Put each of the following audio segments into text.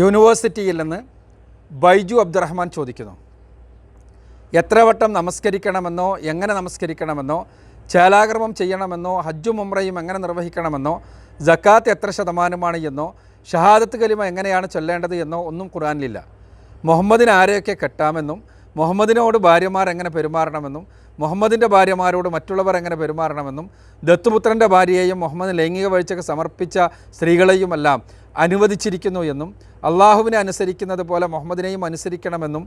യൂണിവേഴ്സിറ്റിയിൽ നിന്ന് ബൈജു അബ്ദുറഹ്മാൻ ചോദിക്കുന്നു. എത്ര വട്ടം നമസ്കരിക്കണമെന്നോ എങ്ങനെ നമസ്കരിക്കണമെന്നോ ചേലാകർമ്മം ചെയ്യണമെന്നോ ഹജ്ജും ഉംറയും എങ്ങനെ നിർവഹിക്കണമെന്നോ ജക്കാത്ത് എത്ര ശതമാനമാണ് എന്നോ ഷഹാദത്ത് കലിമ എങ്ങനെയാണ് ചൊല്ലേണ്ടത് എന്നോ ഒന്നും ഖുറാനിലില്ല മുഹമ്മദിന് ആരെയൊക്കെ കെട്ടാമെന്നും മുഹമ്മദിനോട് ഭാര്യമാർ എങ്ങനെ പെരുമാറണമെന്നും മുഹമ്മദിന്റെ ഭാര്യമാരോട് മറ്റുള്ളവർ എങ്ങനെ പെരുമാറണമെന്നും ദത്തുപുത്രന്റെ ഭാര്യയെയും മുഹമ്മദ് ലൈംഗിക വഴിച്ചൊക്കെ സമർപ്പിച്ച സ്ത്രീകളെയുമെല്ലാം അനുവദിച്ചിരിക്കുന്നു എന്നും അള്ളാഹുവിനെ അനുസരിക്കുന്നത് പോലെ മുഹമ്മദിനെയും അനുസരിക്കണമെന്നും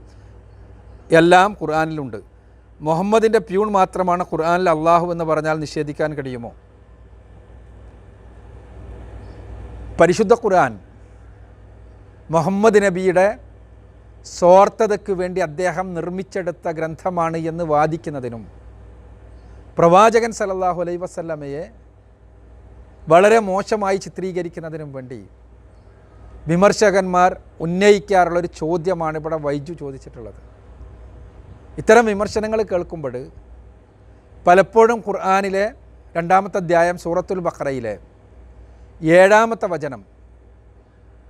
എല്ലാം ഖുർആാനിലുണ്ട്. മുഹമ്മദിന്റെ പ്യൂൺ മാത്രമാണ് ഖുർആാനിൽ അള്ളാഹു എന്ന് പറഞ്ഞാൽ നിഷേധിക്കാൻ കഴിയുമോ? പരിശുദ്ധ ഖുർആൻ മുഹമ്മദ് നബിയുടെ സ്വാർത്ഥതയ്ക്ക് വേണ്ടി അദ്ദേഹം നിർമ്മിച്ചെടുത്ത ഗ്രന്ഥമാണ് എന്ന് വാദിക്കുന്നതിനും പ്രവാചകൻ സലല്ലാഹു അലൈ വസല്ലമയെ വളരെ മോശമായി ചിത്രീകരിക്കുന്നതിനും വേണ്ടി വിമർശകന്മാർ ഉന്നയിക്കാറുള്ള ഒരു ചോദ്യമാണ് ഇവിടെ വൈജു ചോദിച്ചിട്ടുള്ളത്. ഇത്തരം വിമർശനങ്ങൾ കേൾക്കുമ്പോൾ പലപ്പോഴും ഖുർആാനിലെ രണ്ടാമത്തെ അധ്യായം സൂറത്തുൽ ബഖറയിലെ ഏഴാമത്തെ വചനം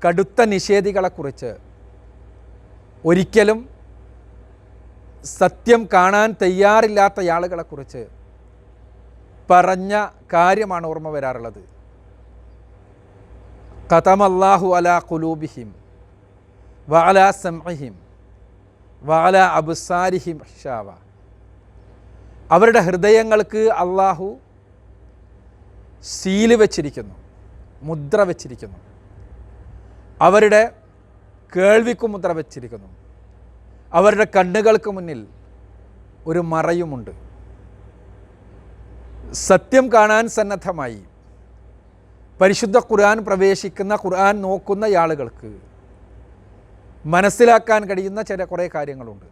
കടുത്ത നിഷേധികളെക്കുറിച്ച് ഒരിക്കലും സത്യം കാണാൻ തയ്യാറില്ലാത്ത ആളുകളെക്കുറിച്ച് പറഞ്ഞ കാര്യമാണ് ഓർമ്മ വരാറുള്ളത്. കതമല്ലാഹു അലാ കുലൂബിഹിം വഅല സംഹിം വഅല അബുസാരിഹിം ഷാവ അവരുടെ ഹൃദയങ്ങൾക്ക് അള്ളാഹു സീൽ വച്ചിരിക്കുന്നു മുദ്ര വച്ചിരിക്കുന്നു. അവരുടെ കേൾവിക്ക് മുദ്ര വച്ചിരിക്കുന്നു. അവരുടെ കണ്ണുകൾക്ക് മുന്നിൽ ഒരു മറയുമുണ്ട്. സത്യം കാണാൻ സന്നദ്ധമായി. പരിശുദ്ധ ഖുർആൻ പ്രവേശിക്കുന്ന ഖുർആൻ നോക്കുന്ന ആളുകൾക്ക് മനസ്സിലാക്കാൻ കഴിയുന്ന ചില കുറേ കാര്യങ്ങളുണ്ട്.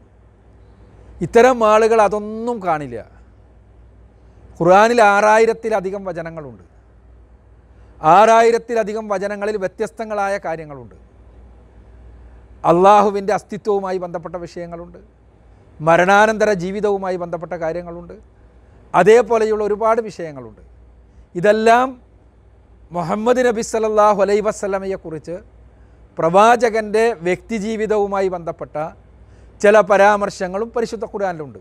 ഇത്തരം ആളുകൾ അതൊന്നും കാണില്ല. ഖുർആനിൽ ആറായിരത്തിലധികം വചനങ്ങളുണ്ട്. ആറായിരത്തിലധികം വചനങ്ങളിൽ വ്യത്യസ്തങ്ങളായ കാര്യങ്ങളുണ്ട്. അള്ളാഹുവിന്റെ അസ്തിത്വവുമായി ബന്ധപ്പെട്ട വിഷയങ്ങളുണ്ട്. മരണാനന്തര ജീവിതവുമായി ബന്ധപ്പെട്ട കാര്യങ്ങളുണ്ട്. അതേപോലെയുള്ള ഒരുപാട് വിഷയങ്ങളുണ്ട്. ഇതെല്ലാം മുഹമ്മദ് നബി സല്ലല്ലാഹു അലൈ വസ്ലമയെക്കുറിച്ച് പ്രവാചകന്റെ വ്യക്തിജീവിതവുമായി ബന്ധപ്പെട്ട ചില പരാമർശങ്ങളും പരിശുദ്ധ ഖുർആനിലുണ്ട്.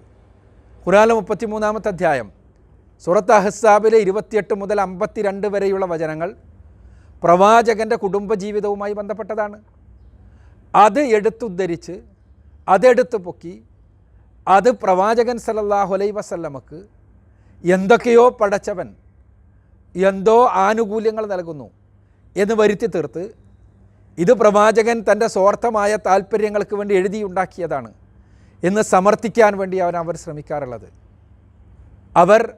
മുപ്പത്തി മുപ്പത്തിമൂന്നാമത്തെ അധ്യായം സുറത്ത് അഹ്സാബിലെ ഇരുപത്തിയെട്ട് മുതൽ അമ്പത്തിരണ്ട് വരെയുള്ള വചനങ്ങൾ പ്രവാചകന്റെ കുടുംബജീവിതവുമായി ബന്ധപ്പെട്ടതാണ്. അത് എടുത്തുദ്ധരിച്ച് അതെടുത്ത് പൊക്കി അത് പ്രവാചകൻ സല്ലല്ലാഹു അലൈ വസല്ലമക്ക് എന്തൊക്കെയോ പടച്ചവൻ എന്തോ ആനുകൂല്യങ്ങൾ നൽകുന്നു എന്ന് വരുത്തി തീർത്ത് ഇത് പ്രവാചകൻ തന്റെ സ്വാർത്ഥമായ താല്പര്യങ്ങൾക്ക് വേണ്ടി എഴുതിയുണ്ടാക്കിയതാണ് എന്ന് സമർത്ഥിക്കാൻ വേണ്ടി അവൻ അവർ ശ്രമിക്കാറുള്ളത്. അവർ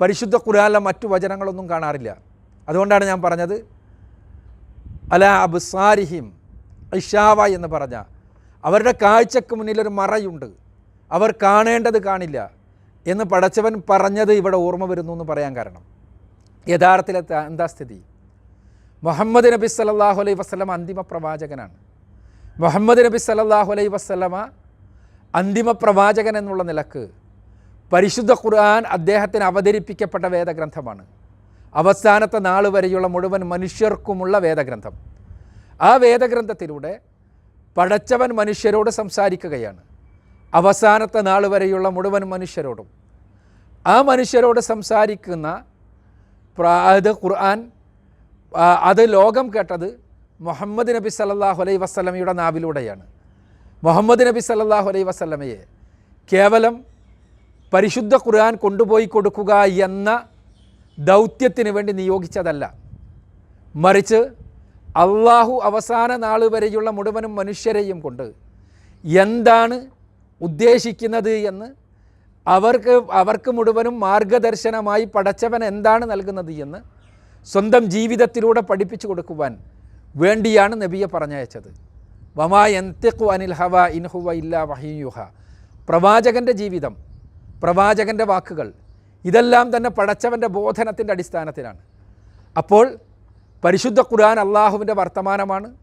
പരിശുദ്ധ ഖുർആനിലെ മറ്റു വചനങ്ങളൊന്നും കാണാറില്ല. അതുകൊണ്ടാണ് ഞാൻ പറഞ്ഞത് അല അബ്സാരിഹിം ഇഷാവ എന്ന് പറഞ്ഞ അവരുടെ കാഴ്ചക്ക് മുന്നിലൊരു മറയുണ്ട് അവർ കാണേണ്ടത് കാണില്ല എന്ന് പടച്ചവൻ പറഞ്ഞത് ഇവിടെ ഓർമ്മ വരുന്നു എന്ന് പറയാൻ കാരണം. യഥാർത്ഥത്തിൽ എന്താ സ്ഥിതി? മുഹമ്മദ് നബി സല്ലാഹു അലൈഹി വസ്ലമ അന്തിമ പ്രവാചകനാണ്. മുഹമ്മദ് നബി സല്ലാഹു അലൈഹി വസ്ലമ അന്തിമ പ്രവാചകൻ എന്നുള്ള നിലയ്ക്ക് പരിശുദ്ധ ഖുർആൻ അദ്ദേഹത്തിന് അവതരിപ്പിക്കപ്പെട്ട വേദഗ്രന്ഥമാണ്. അവസാനത്തെ നാൾ വരെയുള്ള മുഴുവൻ മനുഷ്യർക്കുമുള്ള വേദഗ്രന്ഥം. ആ വേദഗ്രന്ഥത്തിലൂടെ പടച്ചവൻ മനുഷ്യരോട് സംസാരിക്കുകയാണ്. അവസാനത്തെ നാൾ വരെയുള്ള മുഴുവൻ മനുഷ്യരോടും. ആ മനുഷ്യരോട് സംസാരിക്കുന്ന അത് ഖുർആൻ അത് ലോകം കേട്ടത് മുഹമ്മദ് നബി സല്ലല്ലാഹു അലൈ വസ്ലമയുടെ നാവിലൂടെയാണ്. മുഹമ്മദ് നബി സല്ലാഹു അലൈ വസ്ലമയെ കേവലം പരിശുദ്ധ ഖുർആൻ കൊണ്ടുപോയി കൊടുക്കുക എന്ന ദൗത്യത്തിന് വേണ്ടി നിയോഗിച്ചതല്ല. മറിച്ച് അള്ളാഹു അവസാന നാൾ വരെയുള്ള മുഴുവനും മനുഷ്യരെയും കൊണ്ട് എന്താണ് ഉദ്ദേശിക്കുന്നത് എന്ന് അവർക്ക് അവർക്ക് മുഴുവനും മാർഗദർശനമായി പടച്ചവൻ എന്താണ് നൽകുന്നത് എന്ന് സ്വന്തം ജീവിതത്തിലൂടെ പഠിപ്പിച്ചു കൊടുക്കുവാൻ വേണ്ടിയാണ് നബിയെ പറഞ്ഞയച്ചത്. വമാ എന്തിഖു അനിൽ ഹവ ഇൻഹുവ ഇല്ല വഹിയുഹ പ്രവാചകന്റെ ജീവിതം പ്രവാചകന്റെ വാക്കുകൾ ഇതെല്ലാം തന്നെ പടച്ചവന്റെ ബോധനത്തിന്റെ അടിസ്ഥാനത്തിലാണ്. അപ്പോൾ പരിശുദ്ധ ഖുർആൻ അള്ളാഹുവിന്റെ വർത്തമാനമാണ്.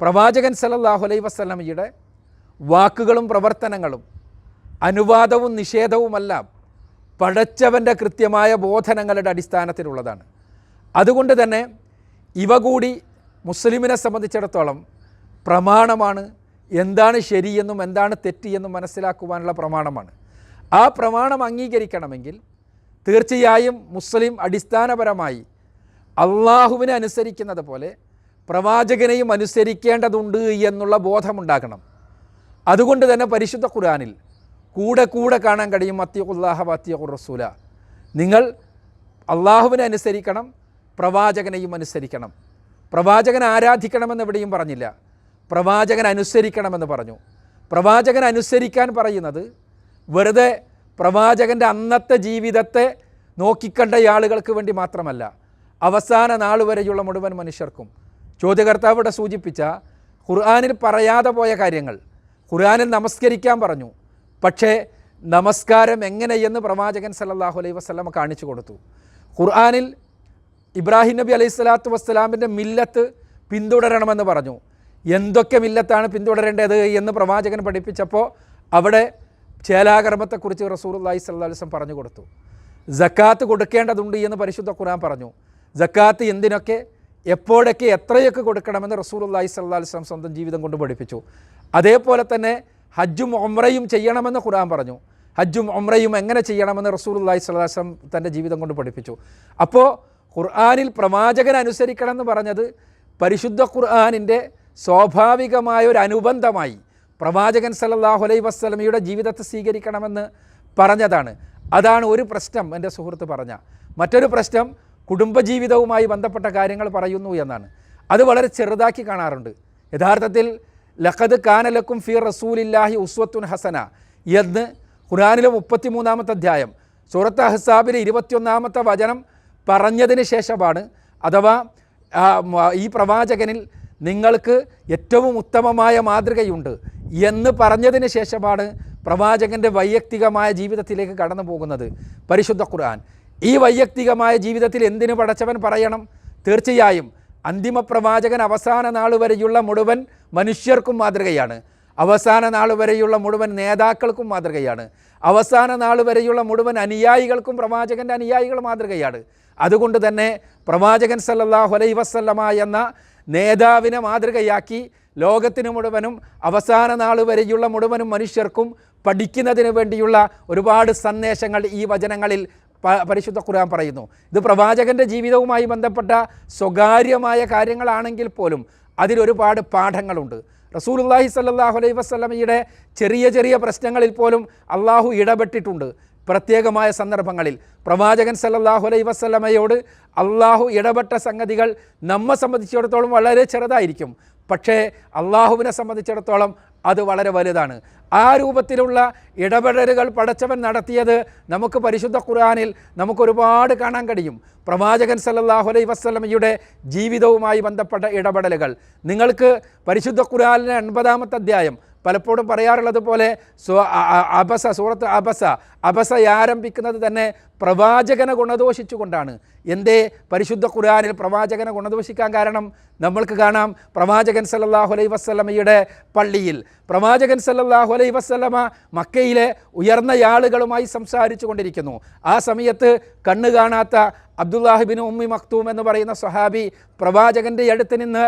പ്രവാചകൻ സല്ലല്ലാഹു അലൈ വസ്ലമയുടെ വാക്കുകളും പ്രവർത്തനങ്ങളും അനുവാദവും നിഷേധവുമല്ല പഴച്ചവന്റെ കൃത്യമായ ബോധനങ്ങളുടെ അടിസ്ഥാനത്തിലുള്ളതാണ്. അതുകൊണ്ട് തന്നെ ഇവ കൂടി മുസ്ലിമിനെ സംബന്ധിച്ചിടത്തോളം പ്രമാണമാണ്. എന്താണ് ശരിയെന്നും എന്താണ് തെറ്റിയെന്നും മനസ്സിലാക്കുവാനുള്ള പ്രമാണമാണ്. ആ പ്രമാണം അംഗീകരിക്കണമെങ്കിൽ തീർച്ചയായും മുസ്ലിം അടിസ്ഥാനപരമായി അള്ളാഹുവിനെ അനുസരിക്കുന്നത് പോലെ പ്രവാചകനെയും അനുസരിക്കേണ്ടതുണ്ട് എന്നുള്ള ബോധമുണ്ടാകണം. അതുകൊണ്ട് തന്നെ പരിശുദ്ധ ഖുർആനിൽ കൂടെ കൂടെ കാണാൻ കഴിയും അത്തിയുല്ലാഹ അത്തിയുർ റസൂല. നിങ്ങൾ അള്ളാഹുവിനെ അനുസരിക്കണം പ്രവാചകനെയും അനുസരിക്കണം. പ്രവാചകൻ ആരാധിക്കണമെന്ന് എവിടെയും പറഞ്ഞില്ല. പ്രവാചകൻ അനുസരിക്കണമെന്ന് പറഞ്ഞു. പ്രവാചകൻ അനുസരിക്കാൻ പറയുന്നത് വെറുതെ പ്രവാചകന്റെ അന്നത്തെ ജീവിതത്തെ നോക്കിക്കണ്ട ആളുകൾക്ക് വേണ്ടി മാത്രമല്ല അവസാന നാൾ വരെയുള്ള മുഴുവൻ മനുഷ്യർക്കും. ചോദ്യകർത്താവ് ഇവിടെ സൂചിപ്പിച്ച ഖുർആാനിൽ പറയാതെ പോയ കാര്യങ്ങൾ ഖുർആാനിൽ നമസ്കരിക്കാൻ പറഞ്ഞു പക്ഷേ നമസ്കാരം എങ്ങനെയെന്ന് പ്രവാചകൻ സല്ലല്ലാഹു അലൈഹി വസ്ലമ കാണിച്ചു കൊടുത്തു. ഖുർആാനിൽ ഇബ്രാഹിം നബി അലൈഹി സ്വലാത്തു വസ്സലാമിന്റെ മില്ലത്ത് പിന്തുടരണമെന്ന് പറഞ്ഞു. എന്തൊക്കെ മില്ലത്താണ് പിന്തുടരേണ്ടത് എന്ന് പ്രവാചകൻ പഠിപ്പിച്ചപ്പോൾ അവിടെ ചേലാകർമ്മത്തെക്കുറിച്ച് റസൂർ അലൈഹി വസല്ലം പറഞ്ഞു കൊടുത്തു. ജക്കാത്ത് കൊടുക്കേണ്ടതുണ്ട് എന്ന് പരിശുദ്ധ ഖുർആൻ പറഞ്ഞു. ജക്കാത്ത് എന്തിനൊക്കെ എപ്പോഴൊക്കെ എത്രയൊക്കെ കൊടുക്കണമെന്ന് റസൂലുള്ളാഹി സ്വല്ലല്ലാഹു അലൈഹി വസല്ലം സ്വന്തം ജീവിതം കൊണ്ട് പഠിപ്പിച്ചു. അതേപോലെ തന്നെ ഹജ്ജും ഒമ്രയും ചെയ്യണമെന്ന് ഖുർആൻ പറഞ്ഞു. ഹജ്ജും ഒമ്രയും എങ്ങനെ ചെയ്യണമെന്ന് സ്വല്ലല്ലാഹു അലൈഹി വസല്ലം തന്റെ ജീവിതം കൊണ്ട് പഠിപ്പിച്ചു. അപ്പോൾ ഖുർആാനിൽ പ്രവാചകൻ അനുസരിക്കണം എന്ന് പറഞ്ഞത് പരിശുദ്ധ ഖുർആാനിന്റെ സ്വാഭാവികമായ ഒരു അനുബന്ധമായി പ്രവാചകൻ സല്ലാഹു അലൈ വസ്ലമയുടെ ജീവിതത്തെ സ്വീകരിക്കണമെന്ന് പറഞ്ഞതാണ്. അതാണ് ഒരു പ്രശ്നം എന്റെ സുഹൃത്ത് പറഞ്ഞ. മറ്റൊരു പ്രശ്നം കുടുംബജീവിതവുമായി ബന്ധപ്പെട്ട കാര്യങ്ങൾ പറയുന്നു എന്നാണ്. അത് വളരെ ചെറുതാക്കി കാണാറുണ്ട്. യഥാർത്ഥത്തിൽ ലഖദ് കാനലക്കും ഫി റസൂലില്ലാഹി ഉസ്വത്തുൻ ഹസന. എന്ന് ഖുറാനിലെ മുപ്പത്തിമൂന്നാമത്തെ അധ്യായം സൂറത്ത് അഹ്സാബിലെ ഇരുപത്തിയൊന്നാമത്തെ വചനം പറഞ്ഞതിന് ശേഷമാണ്. അഥവാ ഈ പ്രവാചകനിൽ നിങ്ങൾക്ക് ഏറ്റവും ഉത്തമമായ മാതൃകയുണ്ട് എന്ന് പറഞ്ഞതിന് ശേഷമാണ് പ്രവാചകന്റെ വൈയക്തികമായ ജീവിതത്തിലേക്ക് കടന്നു പോകുന്നത്. പരിശുദ്ധ ഖുർആൻ. ഈ വൈയക്തികമായ ജീവിതത്തിൽ എന്തിനു പടച്ചവൻ പറയണം? തീർച്ചയായും അന്തിമ പ്രവാചകൻ അവസാന നാൾ വരെയുള്ള മുഴുവൻ മനുഷ്യർക്കും മാതൃകയാണ്. അവസാന നാൾ വരെയുള്ള മുഴുവൻ നേതാക്കൾക്കും മാതൃകയാണ്. അവസാന നാൾ വരെയുള്ള മുഴുവൻ അനുയായികൾക്കും പ്രവാചകന്റെ അനുയായികൾ മാതൃകയാണ്. അതുകൊണ്ട് തന്നെ പ്രവാചകൻ സല്ലല്ലാഹു അലൈഹി വസല്ലമ എന്ന നേതാവിനെ മാതൃകയാക്കി ലോകത്തിന് മുഴുവനും അവസാന നാൾ വരെയുള്ള മുഴുവനും മനുഷ്യർക്കും പഠിക്കുന്നതിന് വേണ്ടിയുള്ള ഒരുപാട് സന്ദേശങ്ങൾ ഈ വചനങ്ങളിൽ പരിശുദ്ധ ഖുർആൻ പറയുന്നു. ഇത് പ്രവാചകന്റെ ജീവിതവുമായി ബന്ധപ്പെട്ട സ്വകാര്യമായ കാര്യങ്ങളാണെങ്കിൽ പോലും അതിലൊരുപാട് പാഠങ്ങളുണ്ട്. റസൂലുള്ളാഹി സല്ലാഹു അലൈഹി വസല്ലമയുടെ ചെറിയ ചെറിയ പ്രശ്നങ്ങളിൽ പോലും അള്ളാഹു ഇടപെട്ടിട്ടുണ്ട്. പ്രത്യേകമായ സന്ദർഭങ്ങളിൽ പ്രവാചകൻ സല്ലാഹു അലൈഹി വസ്ലമയോട് അള്ളാഹു ഇടപെട്ട സംഗതികൾ നമ്മെ സംബന്ധിച്ചിടത്തോളം വളരെ ചെറുതായിരിക്കും. പക്ഷേ അള്ളാഹുവിനെ സംബന്ധിച്ചിടത്തോളം അത് വളരെ വലുതാണ് ആ രൂപത്തിലുള്ള ഇടപെടലുകൾ പടച്ചവൻ നടത്തിയത് നമുക്ക് പരിശുദ്ധ ഖുർആാനിൽ നമുക്കൊരുപാട് കാണാൻ കഴിയും പ്രവാചകൻ സല്ലല്ലാഹു അലൈഹി വസ്ലമയുടെ ജീവിതവുമായി ബന്ധപ്പെട്ട ഇടപെടലുകൾ നിങ്ങൾക്ക് പരിശുദ്ധ ഖുർആനിലെ അൻപതാമത്തെ അധ്യായം പലപ്പോഴും പറയാറുള്ളത് പോലെ സു അബസ സൂറത്ത് അബസ അബസ ആരംഭിക്കുന്നത് തന്നെ പ്രവാചകനെ ഗുണദോഷിച്ചുകൊണ്ടാണ്. എന്തേ? പരിശുദ്ധ ഖുർആനിൽ പ്രവാചകനെ ഗുണദോഷിക്കാൻ കാരണം നമ്മൾക്ക് കാണാം പ്രവാചകൻ സല്ലാഹു അലൈ വസ്ലമയുടെ പള്ളിയിൽ. പ്രവാചകൻ സല്ലാഹു അലൈ വസ്ലമ മക്കയിലെ ഉയർന്ന ആളുകളുമായി സംസാരിച്ചു കൊണ്ടിരിക്കുന്നു. ആ സമയത്ത് കണ്ണു കാണാത്ത അബ്ദുല്ലാഹിബിൻ ഉമ്മി മക്തൂം എന്ന് പറയുന്ന സ്വഹാബി പ്രവാചകന്റെ അടുത്ത് നിന്ന്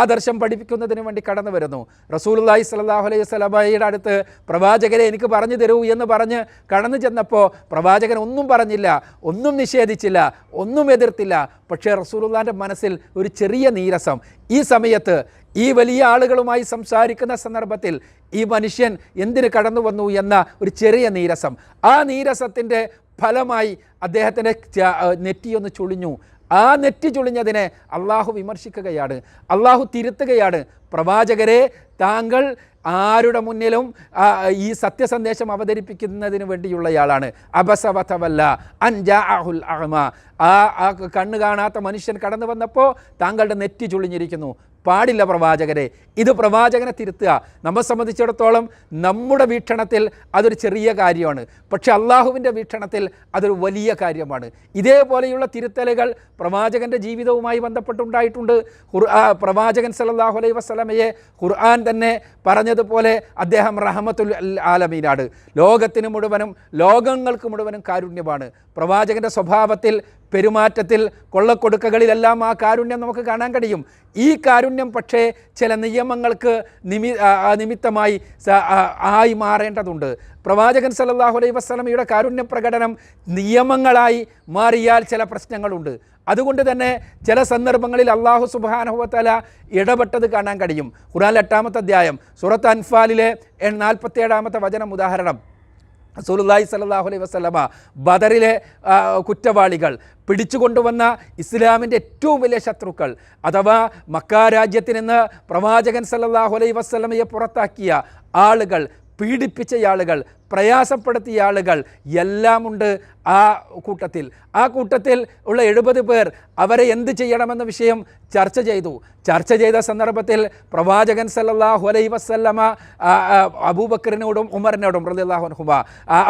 ആദർശം പഠിപ്പിക്കുന്നതിന് വേണ്ടി കടന്നു വരുന്നു. റസൂലുള്ളാഹി സ്വല്ലല്ലാഹു അലൈഹി സ്വലമയുടെ അടുത്ത് പ്രവാചകരെ എനിക്ക് പറഞ്ഞു തരൂ എന്ന് പറഞ്ഞ് കടന്നു ചെന്നപ്പോൾ പ്രവാചകൻ ഒന്നും പറഞ്ഞില്ല. ഒന്നും നിഷേധിച്ചില്ല ഒന്നും എതിർത്തില്ല. പക്ഷേ റസൂലുള്ളാന്റെ മനസ്സിൽ ഒരു ചെറിയ നീരസം. ഈ സമയത്ത് ഈ വലിയ ആളുകളുമായി സംസാരിക്കുന്ന സന്ദർഭത്തിൽ ഈ മനുഷ്യൻ എന്തിന് കടന്നു വന്നു എന്ന ഒരു ചെറിയ നീരസം. ആ നീരസത്തിന്റെ ഫലമായി അദ്ദേഹത്തിന്റെ നെറ്റിയൊന്ന് ചുളിഞ്ഞു. ആ നെറ്റി ചുളിഞ്ഞതിനെ അള്ളാഹു വിമർശിക്കുകയാണ്. അള്ളാഹു തിരുത്തുകയാണ്. പ്രവാചകരെ താങ്കൾ ആരുടെ മുന്നിലും ഈ സത്യസന്ദേശം അവതരിപ്പിക്കുന്നതിന് വേണ്ടിയുള്ളയാളാണ്. അബസവതവല്ല അൻജാഹുൽ അഹ്മ. ആ ആ കണ്ണ് കാണാത്ത മനുഷ്യൻ കടന്നു വന്നപ്പോൾ താങ്കളുടെ നെറ്റി ചുളിഞ്ഞിരിക്കുന്നു. പാടില്ല പ്രവാചകരെ. ഇത് പ്രവാചകനെ തിരുത്തുക. നമ്മെ സംബന്ധിച്ചിടത്തോളം നമ്മുടെ വീക്ഷണത്തിൽ അതൊരു ചെറിയ കാര്യമാണ്. പക്ഷെ അള്ളാഹുവിന്റെ വീക്ഷണത്തിൽ അതൊരു വലിയ കാര്യമാണ്. ഇതേപോലെയുള്ള തിരുത്തലുകൾ പ്രവാചകന്റെ ജീവിതവുമായി ബന്ധപ്പെട്ടുണ്ടായിട്ടുണ്ട്. പ്രവാചകൻ സല്ലല്ലാഹു അലൈഹി വസല്ലമയെ ഖുർആൻ തന്നെ പറഞ്ഞതുപോലെ അദ്ദേഹം റഹമത്തുൽ ആലമീനാണ്. ലോകത്തിന് മുഴുവനും ലോകങ്ങൾക്ക് മുഴുവനും കാരുണ്യമാണ്. പ്രവാചകന്റെ സ്വഭാവത്തിൽ പെരുമാറ്റത്തിൽ കൊള്ളക്കൊടുക്കകളിലെല്ലാം ആ കാരുണ്യം നമുക്ക് കാണാൻ കഴിയും. ഈ കാരുണ്യം പക്ഷേ ചില നിയമങ്ങൾക്ക് നിമി നിമിത്തമായി ആയി മാറേണ്ടതുണ്ട്. പ്രവാചകൻ സല്ലല്ലാഹു അലൈഹി വസ്ലമയുടെ കാരുണ്യ പ്രകടനം നിയമങ്ങളായി മാറിയാൽ ചില പ്രശ്നങ്ങളുണ്ട്. അതുകൊണ്ട് തന്നെ ചില സന്ദർഭങ്ങളിൽ അള്ളാഹു സുബാനഹുവത്തല ഇടപെട്ടത് കാണാൻ കഴിയും. ഖുറാൻ എട്ടാമത്തെ അധ്യായം സുറത്ത് അൻഫാലിലെ നാൽപ്പത്തിയേഴാമത്തെ വചനം ഉദാഹരണം. റസൂലുള്ളാഹി സലാഹു അലൈഹി വസല്ലമ ബദറിലെ കുറ്റവാളികൾ പിടിച്ചുകൊണ്ടുവന്ന ഇസ്ലാമിന്റെ ഏറ്റവും വലിയ ശത്രുക്കൾ അഥവാ മക്ക രാജ്യത്തിൽ നിന്ന് പ്രവാചകൻ സല്ലല്ലാഹു അലൈഹി വസ്ലമയെ പുറത്താക്കിയ ആളുകൾ പീഡിപ്പിച്ച ആളുകൾ പ്രയാസപ്പെടുത്തിയ ആളുകൾ എല്ലാമുണ്ട് ആ കൂട്ടത്തിൽ. ആ കൂട്ടത്തിൽ ഉള്ള എഴുപത് പേർ അവരെ എന്ത് ചെയ്യണമെന്ന വിഷയം ചർച്ച ചെയ്തു. ചർച്ച ചെയ്ത സന്ദർഭത്തിൽ പ്രവാചകൻ സല്ലാഹു അലൈ വസല്ലമ അബൂബക്കറിനോടും ഉമറിനോടും റളിയല്ലാഹു അൻഹുമ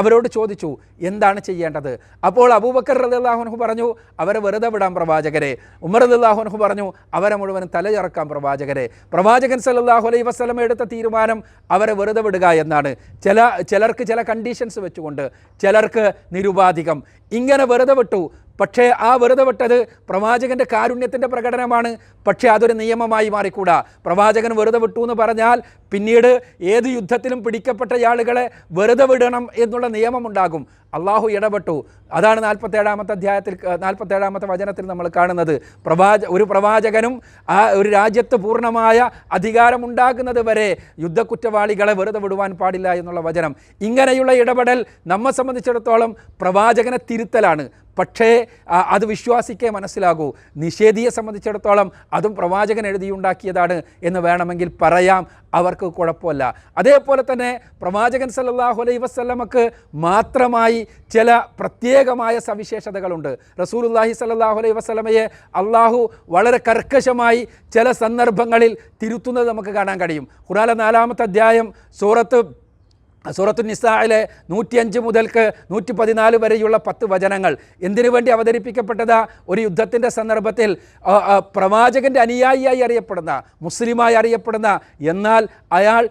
അവരോട് ചോദിച്ചു എന്താണ് ചെയ്യേണ്ടത്? അപ്പോൾ അബൂബക്കർ റളിയല്ലാഹു അൻഹു പറഞ്ഞു അവരെ വെറുതെ വിടാം പ്രവാചകരെ. ഉമർ റളിയല്ലാഹു അൻഹു പറഞ്ഞു അവരെ മുഴുവൻ തലയിറക്കാം പ്രവാചകരെ. പ്രവാചകൻ സല്ലാഹു അലൈ വസ്ലമ എടുത്ത തീരുമാനം അവരെ വെറുതെ വിടുക എന്നാണ്. ചില ചിലർക്ക് ചില കണ്ടീഷൻസ് വെച്ചുകൊണ്ട് ചിലർക്ക് നിരുപാധികം. ഇങ്ങനെ വെറുതെ വിട്ടു. പക്ഷേ ആ വെറുതെ വിട്ടത് പ്രവാചകന്റെ കാരുണ്യത്തിന്റെ പ്രകടനമാണ്. പക്ഷേ അതൊരു നിയമമായി മാറിക്കൂടാ. പ്രവാചകൻ വെറുതെ വിട്ടു എന്ന് പറഞ്ഞാൽ പിന്നീട് ഏത് യുദ്ധത്തിലും പിടിക്കപ്പെട്ട ആളുകളെ വെറുതെ വിടണം എന്നുള്ള നിയമമുണ്ടാകും അള്ളാഹു ഇടപെട്ടു. അതാണ് നാൽപ്പത്തേഴാമത്തെ അധ്യായത്തിൽ നാൽപ്പത്തേഴാമത്തെ വചനത്തിൽ നമ്മൾ കാണുന്നത്. പ്രവാച ഒരു പ്രവാചകനും ആ ഒരു രാജ്യത്ത് പൂർണമായ അധികാരമുണ്ടാകുന്നത് വരെ യുദ്ധക്കുറ്റവാളികളെ വെറുതെ വിടുവാൻ പാടില്ല എന്നുള്ള വചനം. ഇങ്ങനെയുള്ള ഇടപെടൽ നമ്മെ സംബന്ധിച്ചിടത്തോളം പ്രവാചകനെ തിരുത്തലാണ്. പക്ഷേ അത് വിശ്വാസിക്കേ മനസ്സിലാകൂ. നിഷേധിയെ സംബന്ധിച്ചിടത്തോളം അതും പ്രവാചകൻ എഴുതിയുണ്ടാക്കിയതാണ് എന്ന് വേണമെങ്കിൽ പറയാം. അവർക്ക് കുഴപ്പമില്ല. അതേപോലെ തന്നെ പ്രവാചകൻ സല്ലല്ലാഹു അലൈ വസ്ലമക്ക് മാത്രമായി ചില പ്രത്യേകമായ സവിശേഷതകളുണ്ട്. റസൂലുള്ളാഹി സല്ലല്ലാഹു അലൈ വസ്ലമയെ അള്ളാഹു വളരെ കർക്കശമായി ചില സന്ദർഭങ്ങളിൽ തിരുത്തുന്നത് നമുക്ക് കാണാൻ കഴിയും. ഖുറാല നാലാമത്തെ അധ്യായം സൂറത്ത് സൂറത്തു നിസായിലെ നൂറ്റിയഞ്ച് മുതൽക്ക് നൂറ്റി പതിനാല് വരെയുള്ള പത്ത് വചനങ്ങൾ. എന്തിനു വേണ്ടി അവതരിപ്പിക്കപ്പെട്ടത്? ഒരു യുദ്ധത്തിന്റെ സന്ദർഭത്തിൽ പ്രവാചകന്റെ അനുയായിയായി അറിയപ്പെടുന്ന മുസ്ലിമായി അറിയപ്പെടുന്ന എന്നാൽ അയാൾ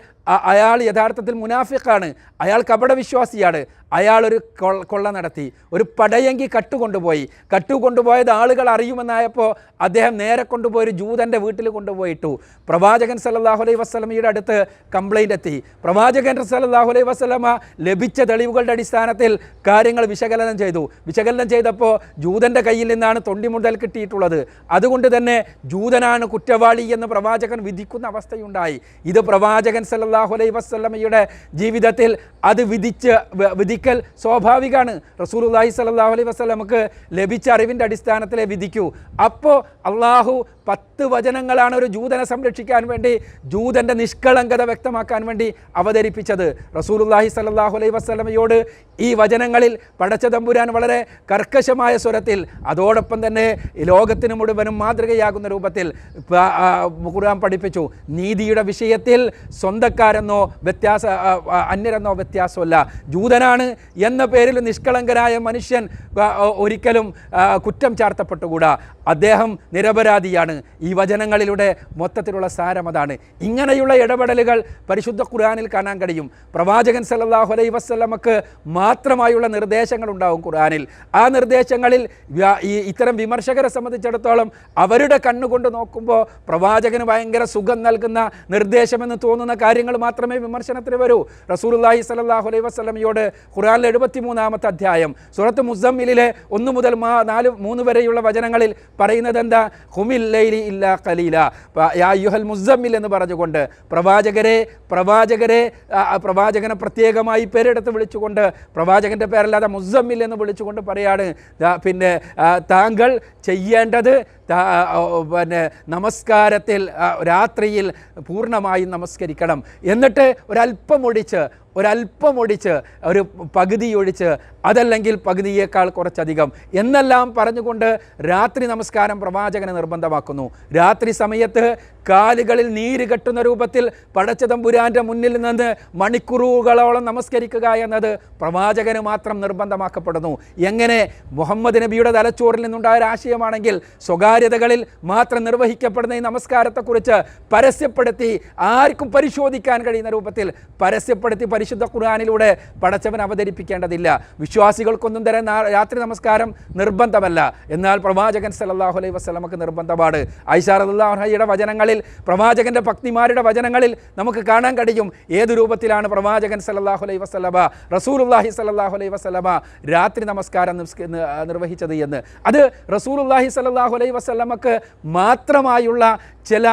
അയാൾ യഥാർത്ഥത്തിൽ മുനാഫിക്കാണ് അയാൾ കപടവിശ്വാസിയാണ് അയാൾ ഒരു കൊള്ള നടത്തി. ഒരു പടയങ്കി കട്ടുകൊണ്ടുപോയി. കട്ടുകൊണ്ടുപോയത് ആളുകൾ അറിയുമെന്നായപ്പോൾ അദ്ദേഹം നേരെ കൊണ്ടുപോയി ഒരു ജൂതന്റെ വീട്ടിൽ കൊണ്ടുപോയിട്ടു. പ്രവാചകൻ സല്ലല്ലാഹു അലൈഹി വസ്ലമയുടെ അടുത്ത് കംപ്ലൈന്റ് എത്തി. പ്രവാചകൻ സല്ലല്ലാഹു അലൈഹി വസ്ലമ ലഭിച്ച തെളിവുകളുടെ അടിസ്ഥാനത്തിൽ കാര്യങ്ങൾ വിശകലനം ചെയ്തു. വിശകലനം ചെയ്തപ്പോൾ ജൂതന്റെ കയ്യിൽ നിന്നാണ് തൊണ്ടി മുതൽ കിട്ടിയിട്ടുള്ളത്. അതുകൊണ്ട് തന്നെ ജൂതനാണ് കുറ്റവാളി എന്ന് പ്രവാചകൻ വിധിക്കുന്ന അവസ്ഥയുണ്ടായി. ഇത് പ്രവാചകൻ സല്ലല്ലാഹു അലൈഹി വസ്ലമയുടെ ജീവിതത്തിൽ അത് വിധിച്ച് വ- വിധിക്കൽ സ്വാഭാവികമാണ് റസൂലുള്ളാഹി സലാഹു അലൈഹി വസ്ലമക്ക് ലഭിച്ച അറിവിന്റെ അടിസ്ഥാനത്തിലെ വിധിക്കൂ. അപ്പോൾ അള്ളാഹു പത്ത് വചനങ്ങളാണ് ഒരു ജൂതനെ സംരക്ഷിക്കാൻ വേണ്ടി ജൂതന്റെ നിഷ്കളങ്കത വ്യക്തമാക്കാൻ വേണ്ടി അവതരിപ്പിച്ചത്. റസൂലുള്ളാഹി സലാഹു അലൈഹി വസ്ലമയോട് ഈ വചനങ്ങളിൽ പടച്ചതമ്പുരാൻ വളരെ കർക്കശമായ സ്വരത്തിൽ അതോടൊപ്പം തന്നെ ലോകത്തിന് മുഴുവനും മാതൃകയാകുന്ന രൂപത്തിൽ ഖുർആൻ പഠിപ്പിച്ചു. നീതിയുടെ വിഷയത്തിൽ സ്വന്തക്കാരെന്നോ വ്യത്യാസ അന്യരെന്നോ വ്യത്യാസമല്ല. ജൂതനാണ് എന്ന പേരിൽ നിഷ്കളങ്കരായ മനുഷ്യൻ ഒരിക്കലും കുറ്റം ചാർത്തപ്പെട്ടുകൂടാ. അദ്ദേഹം നിരപരാധിയാണ്. ഈ വചനങ്ങളിലൂടെ മൊത്തത്തിലുള്ള സാരം അതാണ്. ഇങ്ങനെയുള്ള ഇടപെടലുകൾ പരിശുദ്ധ ഖുർആനിൽ കാണാൻ കഴിയും. പ്രവാചകൻ സല്ലല്ലാഹു അലൈഹി വസല്ലമക്ക് മാത്രമായുള്ള നിർദ്ദേശങ്ങൾ ഉണ്ടാവും ഖുർആാനിൽ. ആ നിർദ്ദേശങ്ങളിൽ ഈ ഇത്തരം വിമർശകരെ സംബന്ധിച്ചിടത്തോളം അവരുടെ കണ്ണുകൊണ്ട് നോക്കുമ്പോൾ പ്രവാചകന് ഭയങ്കര സുഖം നൽകുന്ന നിർദ്ദേശമെന്ന് തോന്നുന്ന കാര്യങ്ങൾ മാത്രമേ വിമർശനത്തിന് വരൂ. റസൂലുള്ളാഹി സലാഹു അലൈഹി വസല്ലമയോട് ഖുർആനിലെ എഴുപത്തി മൂന്നാമത്തെ അധ്യായം സുഹത്ത് മുസമ്മിലെ ഒന്ന് മുതൽ മാ നാല് മൂന്ന് വരെയുള്ള വചനങ്ങളിൽ പറയുന്നത് എന്താ ഹുമിൽ ലൈലി ഇല്ലാ ഖലീല. യാ യുഹൽ മുസമ്മിൽ എന്ന് പറഞ്ഞുകൊണ്ട് പ്രവാചകരെ പ്രവാചകരെ പ്രവാചകനെ പ്രത്യേകമായി പേരെടുത്ത് വിളിച്ചുകൊണ്ട് പ്രവാചകന്റെ പേരല്ലാതെ മുസമ്മിൽ എന്ന് വിളിച്ചുകൊണ്ട് പറയാണ്. പിന്നെ താങ്കൾ ചെയ്യേണ്ടത് പിന്നെ നമസ്കാരത്തിൽ രാത്രിയിൽ പൂർണമായും നമസ്കരിക്കണം. എന്നിട്ട് ഒരല്പം ഒരല്പമൊടിച്ച് ഒരല്പം ഒടിച്ച് ഒരു പകുതി ഒഴിച്ച് അതല്ലെങ്കിൽ പകുതിയേക്കാൾ കുറച്ചധികം. എന്നെല്ലാം പറഞ്ഞുകൊണ്ട് രാത്രി നമസ്കാരം പ്രവാചകനെ നിർബന്ധമാക്കുന്നു. രാത്രി സമയത്ത് കാലുകളിൽ നീര് കെട്ടുന്ന രൂപത്തിൽ പടച്ചതമ്പുരാന്റെ മുന്നിൽ നിന്ന് മണിക്കൂറുകളോളം നമസ്കരിക്കുക എന്നത് പ്രവാചകന് മാത്രം നിർബന്ധമാക്കപ്പെടുന്നു. എങ്ങനെ? മുഹമ്മദ് നബിയുടെ തലച്ചോറിൽ നിന്നുണ്ടായ ഒരു ആശയമാണെങ്കിൽ സ്വകാര്യതകളിൽ മാത്രം നിർവഹിക്കപ്പെടുന്ന ഈ നമസ്കാരത്തെക്കുറിച്ച് പരസ്യപ്പെടുത്തി ആർക്കും പരിശോധിക്കാൻ കഴിയുന്ന രൂപത്തിൽ പരസ്യപ്പെടുത്തി പരിശുദ്ധ ഖുർആാനിലൂടെ പടച്ചവൻ അവതരിപ്പിക്കേണ്ടതില്ല. വിശ്വാസികൾക്കൊന്നും തന്നെ രാത്രി നമസ്കാരം നിർബന്ധമല്ല. എന്നാൽ പ്രവാചകൻ സല്ലല്ലാഹു അലൈഹി വസ്ലമക്ക് നിർബന്ധമാണ്. ഐഷാർ വചനങ്ങളിൽ പ്രവാചകന്റെ ഭക്തിമാരുടെ വചനങ്ങളിൽ നമുക്ക് കാണാൻ കഴിയും ഏത് രൂപത്തിലാണ് പ്രവാചകൻ സല്ലല്ലാഹു അലൈഹി വസല്ലമ റസൂലുള്ളാഹി സല്ലല്ലാഹു അലൈഹി വസല്ലമ രാത്രി നമസ്കാരം നിർവഹിച്ചത് എന്ന്. അത് റസൂലുള്ളാഹി സല്ലല്ലാഹു അലൈഹി വസല്ലമക്ക് മാത്രമായുള്ള ചില